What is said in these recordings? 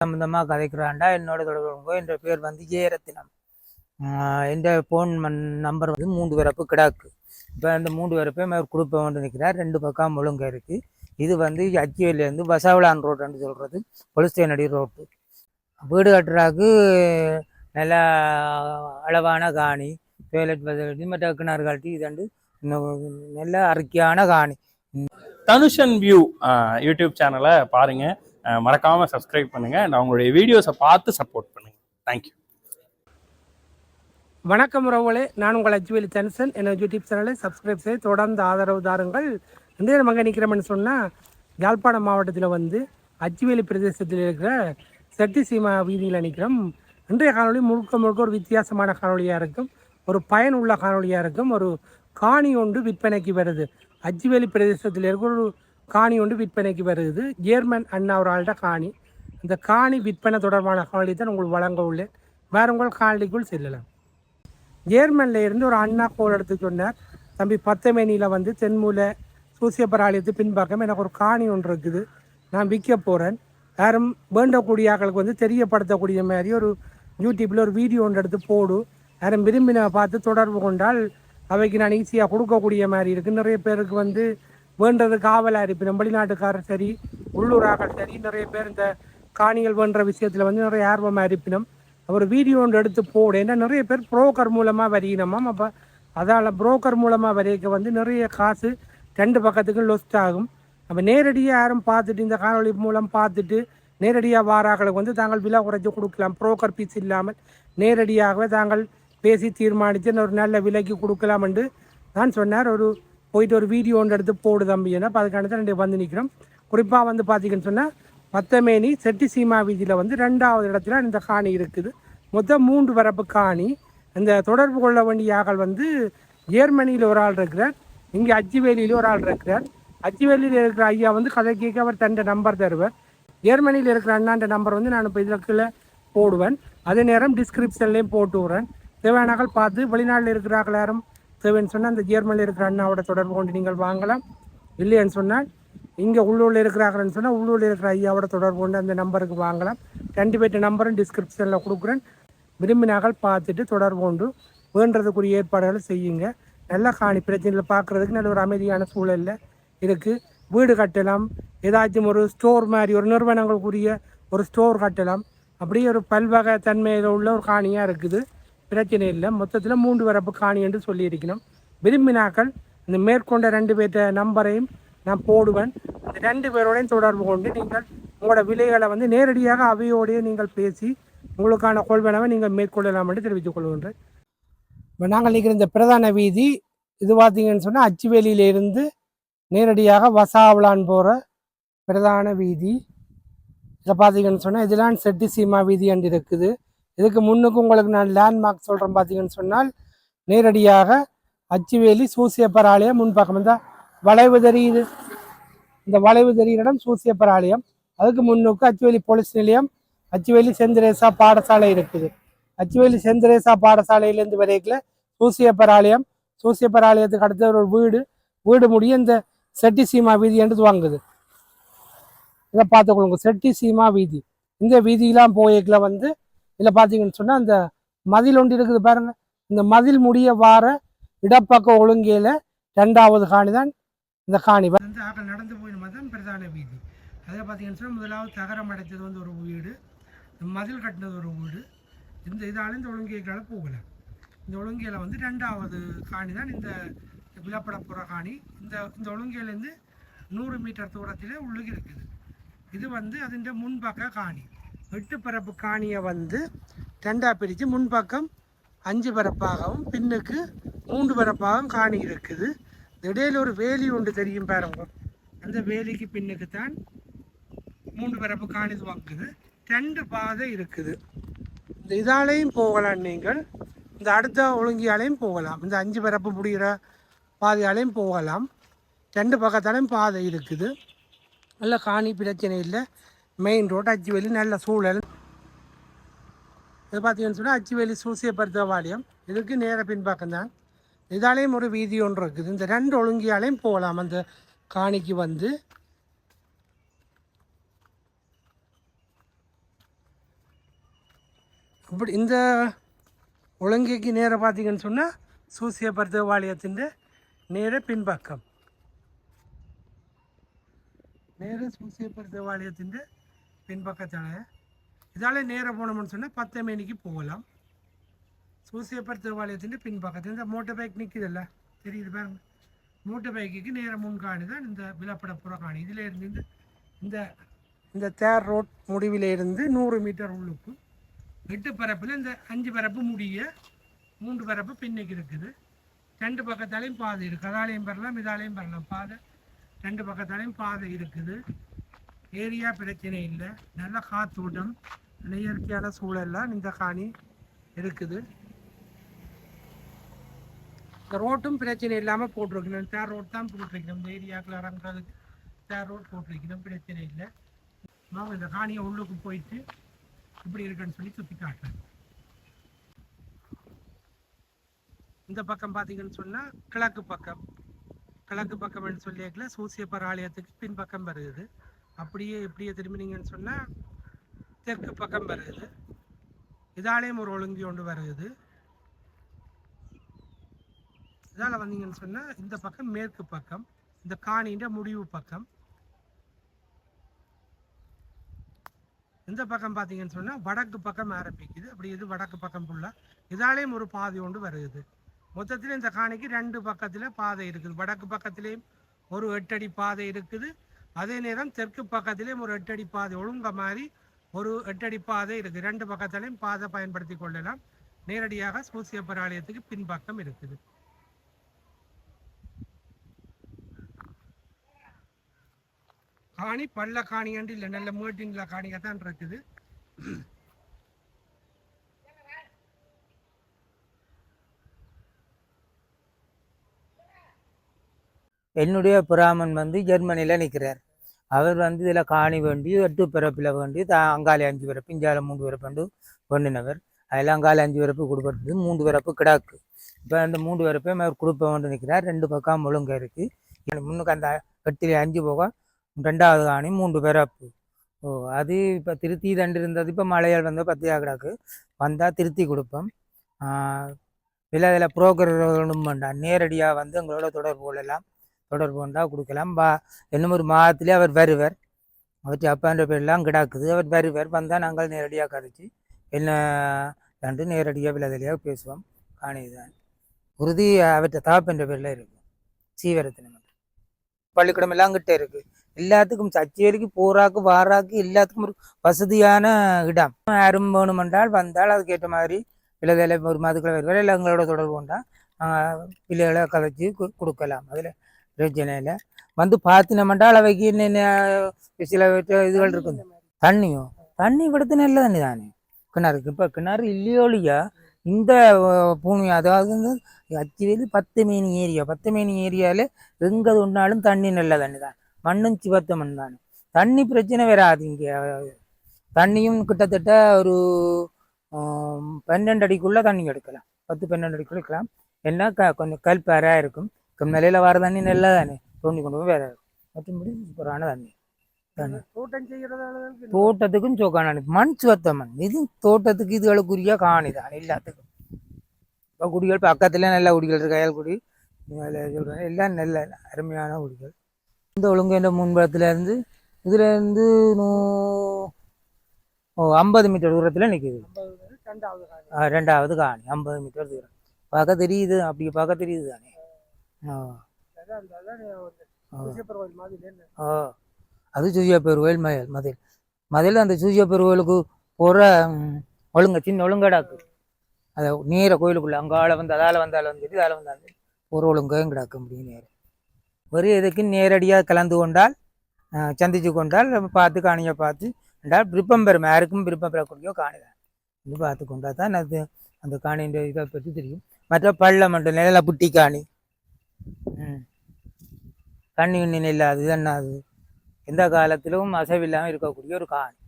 சம்மந்தமாக கதைக்கிறாண்டா என்னோட தொடர்பு என்ற பேர் வந்து ஏரத்தினம். என்ற ஃபோன் நம்பர் வந்து மூன்று பிறப்பு கிடாக்கு. இப்போ அந்த மூன்று பிறப்பையும் அவர் கொடுப்ப வந்து நிற்கிறார் ரெண்டு பக்கம் ஒழுங்க இருக்குது இது வந்து அச்சிவேலேருந்து பசாவளான் ரோடுன்னு சொல்கிறது பொலிஸ்தேனடி ரோட்டு வீடு கட்டுறாக்கு நல்ல அளவான காணி டொய்லெட் ஃபெசிலிட்டி மற்ற கிணறு இது வந்து இன்னும் நல்ல அறிக்கையான காணி. தனுஷன் வியூ யூடியூப் சேனலை பாருங்கள் மறக்காமல் சப்ஸ்கிரைப் பண்ணுங்கள் and அவங்களுடைய வீடியோஸை பார்த்து சப்போர்ட் பண்ணுங்கள் தேங்க்யூ வணக்கம் உறவுகளே. நான் உங்கள் அஜ்வேலி தனுசன் என் யூடியூப் சேனலை சப்ஸ்கிரைப் செய்து தொடர்ந்து ஆதரவு தாருங்கள். இன்றைய நம்ம எங்கே நிற்கிறோம்னு சொன்னால் யாழ்ப்பாணம் மாவட்டத்தில் வந்து அஜ்வேலி பிரதேசத்தில் இருக்கிற செட்டி சீமா வீதியில் நிற்கிறோம் இன்றைய காணொளி முழுக்க முழுக்க ஒரு வித்தியாசமான காணொலியாக இருக்கும். ஒரு பயனுள்ள காணொலியாக இருக்கும். ஒரு காணி ஒன்று விற்பனைக்கு வருது. அஜ்வேலி பிரதேசத்தில் இருக்கிற ஒரு காணி ஒன்று விற்பனைக்கு வருது. ஜேர்மன் அண்ணா ஒரு ஆள்கிட்ட காணி. அந்த காணி விற்பனை தொடர்பான காணொளி தான் உங்களுக்கு வழங்க உள்ளேன். வேற உங்கள் காணிக்குள் செல்லலாம். ஜேர்மனில் இருந்து ஒரு அண்ணா கோல் எடுத்து சொன்னார். தம்பி பத்தமேனியில் வந்து தென்மூலை சூசியப்பராலயத்து பின்பக்கம் எனக்கு ஒரு காணி ஒன்று இருக்குது. நான் விற்க போகிறேன் யாரும் வேண்டக்கூடியாக்களுக்கு வந்து தெரியப்படுத்தக்கூடிய மாதிரி ஒரு யூடியூப்பில் ஒரு வீடியோ ஒன்று எடுத்து போடு. யாரும் விரும்பின பார்த்து தொடர்பு கொண்டால் அவைக்கு நான் ஈஸியாக கொடுக்கக்கூடிய மாதிரி இருக்குது நிறைய பேருக்கு வந்து வேண்டது காவலாக இருப்பினும் வெளிநாட்டுக்காரர் சரி உள்ளூராக்கள் சரி நிறைய பேர் இந்த காணிகள் வேண்ட விஷயத்தில் வந்து நிறைய ஆர்வமாக இருப்பினும் ஒரு வீடியோ ஒன்று எடுத்து போடு. ஏன்னா நிறைய பேர் புரோக்கர் மூலமாக வரையினமாம் அப்போ அதால் புரோக்கர் மூலமாக வரைக்க வந்து நிறைய காசு ரெண்டு பக்கத்துக்கும் லொஸ்ட் ஆகும். அப்போ நேரடியாக யாரும் பார்த்துட்டு இந்த காணொலி மூலம் பார்த்துட்டு நேரடியாக வாராக்களுக்கு வந்து தாங்கள் விலை குறைச்சி கொடுக்கலாம். புரோக்கர் பீஸ் இல்லாமல் நேரடியாகவே தாங்கள் பேசி தீர்மானித்து ஒரு நல்ல விலைக்கு கொடுக்கலாம் என்று நான் சொன்னார். ஒரு போயிட்டு ஒரு வீடியோ ஒன்று எடுத்து போடு தம்பி. என்ன அப்போ அதுக்கான தான் ரெண்டு வந்து நிற்கிறோம் குறிப்பாக வந்து பார்த்தீங்கன்னு சொன்னால் பத்தமேனி செட்டி சீமா வீதியில் வந்து ரெண்டாவது இடத்துல இந்த காணி இருக்குது. மொத்தம் மூன்று வரப்பு காணி. இந்த தொடர்பு கொள்ள வேண்டிய ஆக்கள் வந்து ஜேர்மனியில் ஒரு ஆள் இருக்கிறார். இங்கே அச்சுவேலியில் ஒரு ஆள் இருக்கிறார். அச்சுவேலியில் இருக்கிற ஐயா வந்து கதை கேட்க அவர் தன்னை நம்பர் தருவார். ஜேர்மனியில் இருக்கிற அண்ணாண்ட நம்பர் வந்து நான் இப்போ இதில் கீழே போடுவேன். அதே நேரம் டிஸ்கிரிப்ஷன்லேயும் போட்டு விட்றேன். தேவையானாக்கள் பார்த்து வெளிநாட்டில் இருக்கிறார்கள் யாரும் தேவைன்னு சொன்னால் அந்த ஜேர்மனில் இருக்கிற அண்ணாவோட தொடர்பு கொண்டு நீங்கள் வாங்கலாம். இல்லைன்னு சொன்னால் இங்கே உள்ளூரில் இருக்கிறாங்கன்னு சொன்னால் உள்ளூரில் இருக்கிற ஐயாவோட தொடர்பு கொண்டு அந்த நம்பருக்கு வாங்கலாம். ரெண்டு பேர்ட்ட நம்பரும் டிஸ்கிரிப்ஷனில் கொடுக்குறேன். விரும்பினாக்கள் பார்த்துட்டு தொடர்பு கொண்டு வேண்டதுக்குரிய ஏற்பாடுகளை செய்யுங்க. நல்ல காணி பிரச்சனைகளை பார்க்குறதுக்கு நல்ல ஒரு அமைதியான சூழலில் இருக்குது வீடு கட்டலாம். ஏதாச்சும் ஒரு ஸ்டோர் மாதிரி ஒரு நிறுவனங்களுக்குரிய ஒரு ஸ்டோர் கட்டலாம். அப்படியே ஒரு பல்வகை தன்மையில் உள்ள ஒரு காணியாக இருக்குது. பிரச்சனை இல்லை. மொத்தத்தில் மூன்று வரப்பு காணி என்று சொல்லியிருக்கணும். விரும்பினாக்கள் இந்த மேற்கொண்ட ரெண்டு பேர்த்த நம்பரையும் நான் போடுவேன். அந்த ரெண்டு பேரோடையும் தொடர்பு கொண்டு நீங்கள் உங்களோட விலைகளை வந்து நேரடியாக அவையோடையே நீங்கள் பேசி உங்களுக்கான கொள்வனவை நீங்கள் மேற்கொள்ளலாம் என்று தெரிவித்துக் கொள்கின்றேன். இப்போ நாங்கள் நிற்கிற இந்த பிரதான வீதி இது பார்த்தீங்கன்னு சொன்னால் அச்சுவேலியிலிருந்து நேரடியாக வசாவலான் போகிற பிரதான வீதி. இதில் பார்த்தீங்கன்னு சொன்னால் இதெல்லாம் செட்டி சீமா வீதி என்று இருக்குது. இதுக்கு முன்னுக்கு உங்களுக்கு நான் லேண்ட்மார்க் சொல்கிறேன் பார்த்தீங்கன்னு சொன்னால் நேரடியாக அச்சுவேலி சூசியப்பர் ஆலயம் முன்பக்கம். இந்த வளைவு தெரியுது. இந்த வளைவு தெரிகிற இடம் சூசியப்பர் ஆலயம். அதுக்கு முன்னுக்கு அச்சுவேலி போலீஸ் நிலையம் அச்சுவேலி செந்திரேசா பாடசாலை இருக்குது. அச்சுவேலி செந்திரேசா பாடசாலையிலேருந்து வரைக்கில் சூசியப்பர் ஆலயம் சூசியப்பர் ஆலயத்துக்கு அடுத்த ஒரு வீடு வீடு முடிய இந்த செட்டி சீமா வீதி என்று துவங்குது. இதை பார்த்துக்கொள்ளுங்க. செட்டி சீமா வீதி. இந்த வீதியெல்லாம் போய்க்கல வந்து இல்லை பார்த்தீங்கன்னு சொன்னால் அந்த மதில் ஒன்று இருக்குது பாருங்கள் இந்த மதில் முடிய வார இடப்பக்கம் ஒழுங்கியில் ரெண்டாவது காணி தான் இந்த காணி. வந்து ஆக்கள் நடந்து போயிடுமா தான் பிரதான வீதி. அதில் பார்த்தீங்கன்னு சொன்னால் முதலாவது தகரம் அடைத்தது வந்து ஒரு வீடு. இந்த மதில் கட்டினது ஒரு வீடு. இந்த இதால் இந்த ஒழுங்கைகளை போகலை. இந்த ஒழுங்கியில் வந்து ரெண்டாவது காணி தான் இந்த விலப்படப்புற காணி. இந்த இந்த ஒழுங்கையிலேருந்து நூறு மீட்டர் தூரத்தில் உள்ளுக்கு இருக்குது. இது வந்து அதுண்ட முன்பக்க காணி. வெட்டுப்பரப்பு பரப்பு காணியை வந்து ரெண்டாக பிரித்து முன்பக்கம் அஞ்சு பரப்பாகவும் பின்னுக்கு மூன்று பரப்பாகவும் காணி இருக்குது. இடையில ஒரு வேலி ஒன்று தெரியும் பாருங்க. அந்த வேலிக்கு பின்னுக்கு தான் மூன்று பரப்பு காணி துவங்குது ரெண்டு பாதை இருக்குது. இந்த இதாலையும் போகலாம் நீங்கள். இந்த அடுத்த ஒழுங்கியாலையும் போகலாம். இந்த அஞ்சு பரப்பு முடிகிற பாதையாலையும் போகலாம். ரெண்டு பக்கத்தாலையும் பாதை இருக்குது. நல்ல காணி பிரச்சனை இல்லை. மெயின் ரோடு அச்சுவேலி நல்ல சூழல் இது பார்த்தீங்கன்னு சொன்னால் அச்சுவேலி சூசியப்படுத்த வாலியம் இதுக்கு நேர பின்பக்கம் தான். இதாலேயும் ஒரு வீதி ஒன்று இருக்குது. இந்த ரெண்டு ஒழுங்கியாலையும் போகலாம் அந்த காணிக்கு வந்து. இப்படி இந்த ஒழுங்கைக்கு நேர பார்த்தீங்கன்னு சொன்னால் சூசியப்பர் தேவாலயத்தின் நேர பின்பக்கம். நேர சூசியப்பர் தேவாலயத்தின் பின்பக்கத்தால். இதால் நேராக போனோம்னு சொன்னால் பத்து மணிக்கு போகலாம். சூசியப்பர் தேவாலயத்தின் பின்பக்கத்தில் இந்த மோட்டர் பைக் நிற்குதுல்ல தெரியுது பாருங்க. மோட்டர் பைக்குக்கு நேராக முன்காணி தான் இந்த விலப்பட புறக்காணி இதில் இருந்து இந்த இந்த இந்த தேர் ரோட் முடிவில் இருந்து நூறு மீட்டர் உள்ளுக்கு எட்டு பரப்பில் இந்த அஞ்சு பரப்பு முடிய மூன்று பரப்பு பின்னுக்கு இருக்குது. ரெண்டு பக்கத்தாலையும் பாதை இருக்குது அதாலையும் பெறலாம் இதாலையும் பெறலாம். பாதை ரெண்டு பக்கத்தாலையும் பாதை இருக்குது. ஏரியா பிரச்சனை இல்லை. நல்ல காத்தோட்டம் நல்ல இயற்கையான சூழல்லாம் இந்த காணி இருக்குது. இந்த ரோட்டும் பிரச்சனை இல்லாமல் போட்டிருக்கணும். தேர் ரோட் தான் போட்டிருக்கணும். இந்த ஏரியாக்குள்ள இறங்குறதுக்கு தேர் ரோட் போட்டிருக்கணும். பிரச்சனை இல்லை. வாங்க இந்த காணியை உள்ளுக்கு போயிட்டு இப்படி இருக்குன்னு சொல்லி சுற்றி காட்டுறேன் இந்த பக்கம் பார்த்தீங்கன்னு சொன்னால் கிழக்கு பக்கம். கிழக்கு பக்கம்னு சொல்லியிருக்கல சூசியப்பர் ஆலயத்துக்கு பின்பக்கம் வருது அப்படியே எப்படியே திரும்பினீங்கன்னு சொன்னால் தெற்கு பக்கம் வருது. இதாலேயும் ஒரு ஒழுங்கி ஒன்று வருது. இதால் வந்தீங்கன்னு சொன்னால் இந்த பக்கம் மேற்கு பக்கம் இந்த காணின்ற முடிவு பக்கம். இந்த பக்கம் பார்த்தீங்கன்னு சொன்னால் வடக்கு பக்கம் ஆரம்பிக்குது. அப்படி இது வடக்கு பக்கம் ஃபுல்லாக இதாலேயும் ஒரு பாதை ஒன்று வருது. மொத்தத்தில் இந்த காணிக்கு ரெண்டு பக்கத்தில் பாதை இருக்குது. வடக்கு பக்கத்துலேயும் ஒரு எட்டடி பாதை இருக்குது. அதே நேரம் தெற்கு பக்கத்திலேயும் ஒரு எட்டடி பாதை ஒழுங்க மாதிரி ஒரு எட்டடி பாதை இருக்குது. ரெண்டு பக்கத்திலையும் பாதை பயன்படுத்தி கொள்ளலாம். நேரடியாக சூசியப்பர் ஆலயத்துக்கு பின்பக்கம் இருக்குது. காணி பள்ள காணியாண்டு இல்லை நல்ல மேட்டிங்கில் காணியாக தான் இருக்குது. என்னுடைய பிராமன் வந்து ஜெர்மனியில் நிற்கிறார் அவர் வந்து இதில் காணி வேண்டி எட்டு பிறப்பில் வேண்டி த அங்காளி அஞ்சு பிறப்பு இஞ்சால மூன்று பிறப்பு கொண்டினவர் அதில் அங்காளி அஞ்சு பிறப்பு கொடுப்பது மூன்று பிறப்பு கிடாக்கு. இப்போ அந்த மூன்று பிறப்பையும் அவர் கொடுப்ப வேண்டி நிற்கிறார் ரெண்டு பக்கம் முழுங்க இருக்குது முன்னுக்கு அந்த எட்டில் அஞ்சு போக ரெண்டாவது காணி மூன்று பிறப்பு. ஓ அது இப்போ திருத்தி தண்டு இருந்தது. இப்போ மலையால் வந்து பத்தியா கிடக்கு. வந்தால் திருத்தி கொடுப்போம். இல்லை இதில் புரோக்கர் ஒன்றும் வேண்டாம். நேரடியாக வந்து எங்களோட தொடர்பு கொள்ளலாம். தொடர்பு கொண்டா கொடுக்கலாம். பா இன்னும் ஒரு மாதத்துலேயே அவர் வருவர். அவற்றை அப்பான்ற பேர்லாம் கிடாக்குது. அவர் வருவர். வந்தால் நாங்கள் நேரடியாக கதைச்சு என்ன என்று நேரடியாக விலதலியாக பேசுவோம். காணிதான் உறுதி அவற்றை தாப்புன்ற பேரில் இருக்கும் சீவரத்தினம் பள்ளிக்கூடம் எல்லாம் கிட்டே இருக்கு. எல்லாத்துக்கும் சச்சேரிக்கு போறாக்கு வாராக்கு எல்லாத்துக்கும் ஒரு வசதியான இடம். யாரும் வேணுமென்றால் வந்தால் அதுக்கேற்ற மாதிரி விலதலை ஒரு மாதத்துக்குள்ள வருவார். இல்லை எங்களோட தொடர்பு கொண்டால் பிள்ளைகளை கதைச்சி கு- கொடுக்கலாம். அதில் பிரச்சனை இல்லை வந்து பார்த்தினமென்றால் அவைக்கு என்னென்ன சில இதுகள் இருக்குது. தண்ணியும் தண்ணி விடுத்து நல்ல தண்ணி தானே? கிணறுக்கு இப்போ கிணறு இல்லையோலியா இந்த அஹ், பூமி அதாவது வந்து அச்சுவேலி பத்து மேனி ஏரியா. பத்து மேனி ஏரியாவில் எங்கே ஒன்றாலும் தண்ணி நல்ல தண்ணி தான். மண்ணும் சிவத்த மண் தானே. தண்ணி பிரச்சனை வராது இங்கே. தண்ணியும் கிட்டத்தட்ட ஒரு பன்னெண்டு அடிக்குள்ளே தண்ணி எடுக்கலாம். பத்து பன்னெண்டு அடிக்குள்ள எடுக்கலாம். என்ன க கொஞ்சம் கல்பாராக இருக்கும். நிலையில் வர தண்ணி நல்லா தானே தோண்டி கொண்டு போய் வேற மற்றபடி சூப்பரான தண்ணி தண்ணி தோட்டம் செய்கிறதால தோட்டத்துக்கும் சோக்கான மண் சுவத்த மண் இது தோட்டத்துக்கு இதுகளுக்குரிய காணி தான் எல்லாத்துக்கும் இப்போ குடிகள் பக்கத்துல நல்ல குடிகள் இருக்கு அயல்குடி சொல்கிறேன் எல்லாம் நல்ல அருமையான குடிகள் இந்த ஒழுங்கு முன்புறத்துல இருந்து இதுல இருந்து நூ ஓ ஐம்பது மீட்டர் தூரத்தில் நிற்கிது ரெண்டாவது காணி ஐம்பது மீட்டர் தூரம் பார்க்க தெரியுது அப்படி பார்க்க தெரியுது தானே வந்து ஆ. சூசியப்பர் கோயில் அது மதில் மதில். மதில் அந்த சூசியாப்பேர் கோயிலுக்கு போகிற ஒழுங்க சின்ன ஒழுங்கடாக்கு. அதை நேர கோயிலுக்குள்ள அங்கால வந்து அதால் வந்தாலும் வந்து இதால் வந்தாலும் ஒரு ஒழுங்கையும் கிடக்க முடியும் நேரம் ஒரு இதுக்கு நேரடியாக கலந்து கொண்டால் சந்திச்சு கொண்டால் பார்த்து காணியை பார்த்து என்றால் விருப்பம் பெறும். யாருக்கும் விருப்பம் பெறக்கூடிய காணிதான் இது பார்த்து கொண்டா தான் அது அந்த காணியின் இதை பற்றி தெரியும். மற்ற பள்ளம் மட்டும் நில புட்டி காணி. ம். தண்ணி உண்ணி இல்லாது இது என்ன அது? எந்த காலத்திலும் அசைவில்லாமல் இருக்கக்கூடிய ஒரு காணி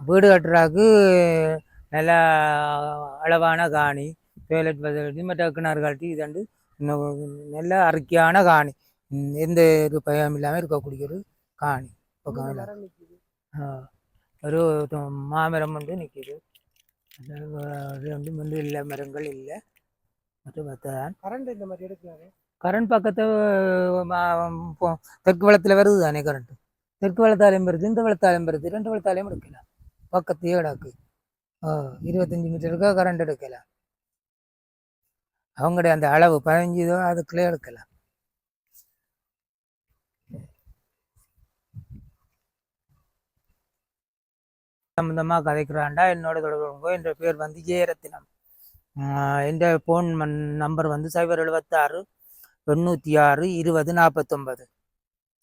வீடு கட்டுறாக்கு நல்ல அளவான காணி டொய்லெட் ஃபெசிலிட்டி மற்ற கிணறு கட்டி இதண்டு நல்ல அறிக்கையான காணி. எந்த ஒரு பயம் இல்லாமல் இருக்கக்கூடிய ஒரு காணி. பக்கம். ஒரு மாமரம் வந்து நிற்கிது முன்பு இல்லை மரங்கள் இல்லை. கரண்ட் இந்த மாதிரி எடுக்கிறாரு கரண்ட் பக்கத்து தெற்கு வளத்தில் வருது தானே கரண்ட்? தெற்கு வளத்தாலையும் வருது இந்த வளத்தாலையும் வருது ரெண்டு வளத்தாலையும் எடுக்கலாம். பக்கத்தையே கிடக்கு ஓ இருபத்தஞ்சி மீட்டருக்கு கரண்ட் எடுக்கலாம். அவங்களுடைய அந்த அளவு பதினஞ்சு இதோ அதுக்குள்ளே எடுக்கலாம். சம்பந்தமாக கதைக்கிறாண்டா என்னோட தொடர்பு என்ற பேர் வந்து ஜெயரத்தினம் என் ஃபோன் நம்பர் வந்து சைபர் எழுபத்தாறு தொண்ணூற்றி ஆறு இருபது நாற்பத்தொம்பது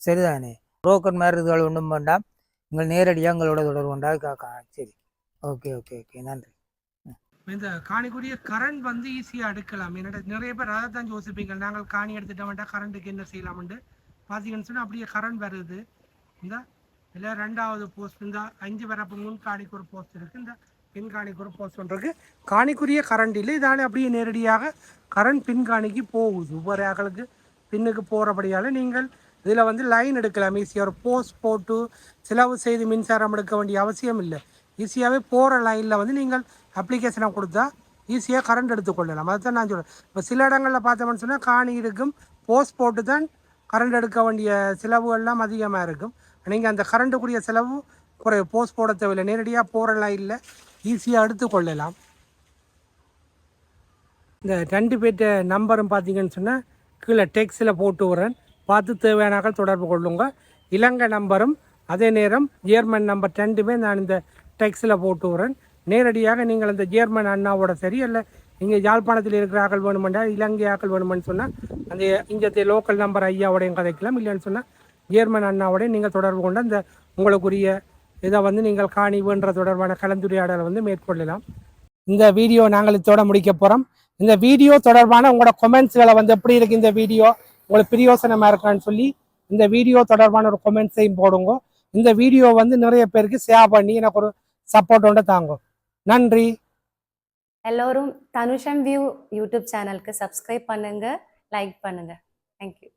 சரிதானே? புரோக்கர் மேரேஜ்கள் ஒன்றும் வேண்டாம். நீங்கள் நேரடியாக எங்களோட தொடர்பு கொண்டா காக்கா. சரி. Okay okay okay. நன்றி. இந்த காணிக்குரிய கரண்ட் வந்து ஈஸியாக எடுக்கலாம். என்னடா நிறைய பேர் அதை தான் யோசிப்பீங்க. நாங்கள் காணி எடுத்துட்ட வேண்டாம் கரண்ட்டுக்கு என்ன செய்யலாம்னு பார்த்தீங்கன்னு சொன்னால் அப்படியே கரண்ட் வருது. இந்த இல்லை ரெண்டாவது போஸ்ட் இந்த அஞ்சு வரப்பு முன் காணிக்கு ஒரு போஸ்ட் இருக்குது இந்த பின் குரூப் ஒரு போஸ்ட் ஒன்று காணிக்குரிய கரண்ட் இல்லை. இதாலே அப்படியே நேரடியாக கரண்ட் பின் காணிக்கு போகுது. ஒவ்வொரு ஆக்களுக்கு பின்னுக்கு போகிறபடியால் நீங்கள் இதில் வந்து லைன் எடுக்கலாம். ஈஸியாக ஒரு போஸ்ட் போட்டு செலவு செய்து மின்சாரம் எடுக்க வேண்டிய அவசியம் இல்லை. ஈஸியாகவே போகிற லைனில் வந்து நீங்கள் அப்ளிகேஷனை கொடுத்தா ஈஸியாக கரண்ட் எடுத்துக்கொள்ளலாம் அதுதான் நான் சொல்கிறேன் இப்போ சில இடங்களில் பார்த்தோம்னு சொன்னால் காணி இருக்கும் போஸ்ட் போட்டு தான் கரண்ட் எடுக்க வேண்டிய செலவுகள்லாம் அதிகமாக இருக்கும். நீங்கள் அந்த கரண்ட்டுக்குரிய செலவு குறை போஸ்ட் போட தேவையில்லை. நேரடியாக போகிற லைனில் ஈஸியாக எடுத்துக்கொள்ளலாம் இந்த ரெண்டு பேர்ட்ட நம்பரும் பார்த்தீங்கன்னு சொன்னால் கீழே டெக்ஸில் போட்டு விட்றேன். பார்த்து தேவையானாக்கள் தொடர்பு கொள்ளுங்க. இலங்கை நம்பரும் அதே நேரம் ஜேர்மன் நம்பர் ரெண்டுமே நான் இந்த டெக்ஸில் போட்டு விட்றேன். நேரடியாக நீங்கள் இந்த ஜேர்மன் அண்ணாவோட சரி இல்லை இங்கே யாழ்ப்பாணத்தில் இருக்கிற ஆக்கள் வேணுமெண்டா இலங்கை ஆக்கள் வேணுமென்னு சொன்னால் அந்த இங்கே லோக்கல் நம்பர் ஐயாவோடையும் கதைக்கலாம். இல்லைன்னு சொன்னால் ஜேர்மன் அண்ணாவோடையும் நீங்கள் தொடர்பு கொண்டு அந்த உங்களுக்குரிய இதை வந்து நீங்கள் காணிவுன்ற தொடர்பான கலந்துரையாடலை வந்து மேற்கொள்ளலாம். இந்த வீடியோ நாங்கள் இதோட முடிக்க போகிறோம் இந்த வீடியோ தொடர்பான உங்களோட கொமெண்ட்ஸ்களை வந்து எப்படி இருக்கு இந்த வீடியோ? உங்களுக்கு பிரியோசனமாக இருக்கான்னு சொல்லி இந்த வீடியோ தொடர்பான ஒரு கொமெண்ட்ஸையும் போடுங்க. இந்த வீடியோ வந்து நிறைய பேருக்கு ஷேர் பண்ணி எனக்கு ஒரு சப்போர்ட்டோட தாங்க. நன்றி. எல்லோரும் தனுஷம் வியூ யூடியூப் சேனலுக்கு சப்ஸ்கிரைப் பண்ணுங்க லைக் பண்ணுங்க. Thank you